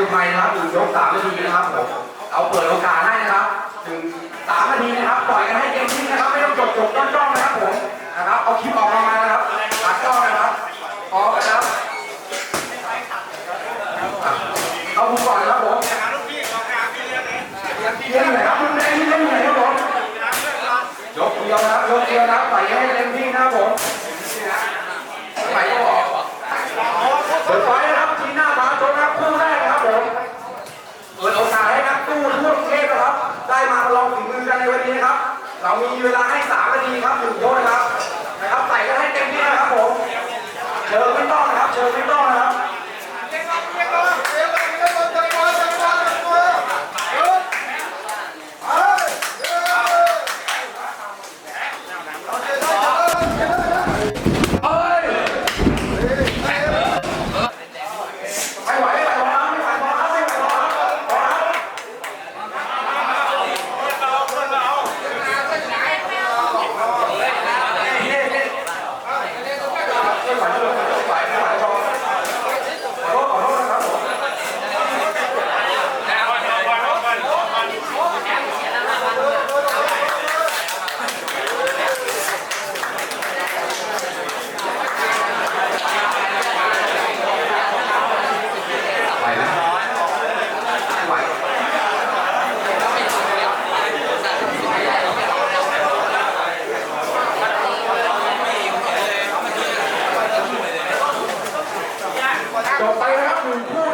คือไมนะครับอยู่ยกสามนาทีนะครับผมเอาเปิดโอกาสให้นะครับถึงสามนาทีนะครับปล่อยกันให้เต็มที่นะครับ ไม่ต้องจบจบต้องจ้องนะครับผมนะครับเอาคลิปออกมานะครับตัดจ้องนะครับพร้อมนครับเอาผมก่อนนะครับผมเรียนที่ไหนครับคุณแม่ เรามีเวลาให้3นาทีครับหนึ่งยกนครับนะครับใส่กัให้เต็มที่นะครับผม ต่อไปนะครับหนึ่งคู่